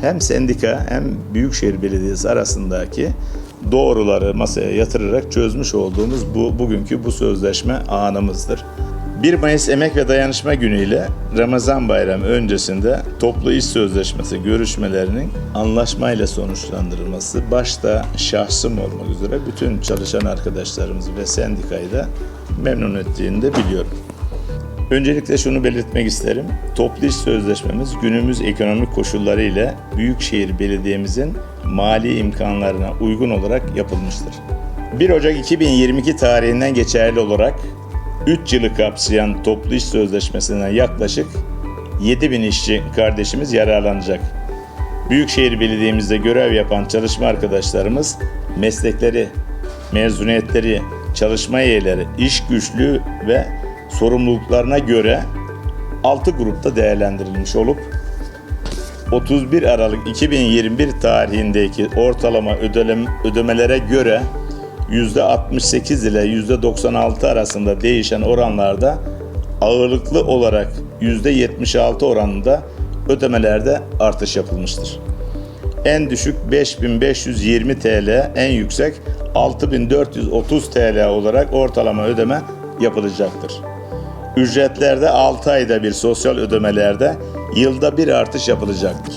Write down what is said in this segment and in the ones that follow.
hem sendika hem Büyükşehir Belediyesi arasındaki doğruları masaya yatırarak çözmüş olduğumuz bu bugünkü bu sözleşme anımızdır. 1 Mayıs Emek ve Dayanışma Günü ile Ramazan Bayramı öncesinde toplu iş sözleşmesi görüşmelerinin anlaşmayla sonuçlandırılması başta şahsım olmak üzere bütün çalışan arkadaşlarımızı ve sendikayı da memnun ettiğini de biliyorum. Öncelikle şunu belirtmek isterim. Toplu iş sözleşmemiz günümüz ekonomik koşulları ile Büyükşehir Belediye'mizin mali imkanlarına uygun olarak yapılmıştır. 1 Ocak 2022 tarihinden geçerli olarak 3 yılı kapsayan toplu iş sözleşmesinden yaklaşık 7000 işçi kardeşimiz yararlanacak. Büyükşehir Belediye'mizde görev yapan çalışma arkadaşlarımız meslekleri, mezuniyetleri, çalışma yerleri, iş güçlüğü ve sorumluluklarına göre 6 grupta değerlendirilmiş olup 31 Aralık 2021 tarihindeki ortalama ödelem, ödemelere göre %68 ile %96 arasında değişen oranlarda ağırlıklı olarak %76 oranında ödemelerde artış yapılmıştır. En düşük 5520 TL, en yüksek 6430 TL olarak ortalama ödeme yapılacaktır. Ücretlerde 6 ayda bir sosyal ödemelerde yılda bir artış yapılacaktır.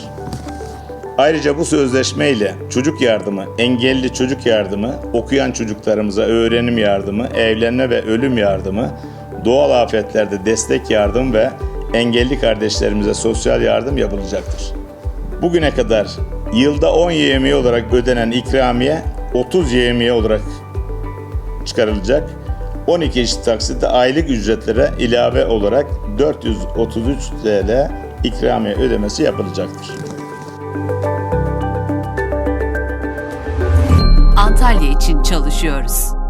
Ayrıca bu sözleşme ile çocuk yardımı, engelli çocuk yardımı, okuyan çocuklarımıza öğrenim yardımı, evlenme ve ölüm yardımı, doğal afetlerde destek yardım ve engelli kardeşlerimize sosyal yardım yapılacaktır. Bugüne kadar yılda 10 YMİ olarak ödenen ikramiye 30 YMİ olarak çıkarılacak. 12 eşit taksitte aylık ücretlere ilave olarak 433 TL ikramiye ödemesi yapılacaktır. Antalya için çalışıyoruz.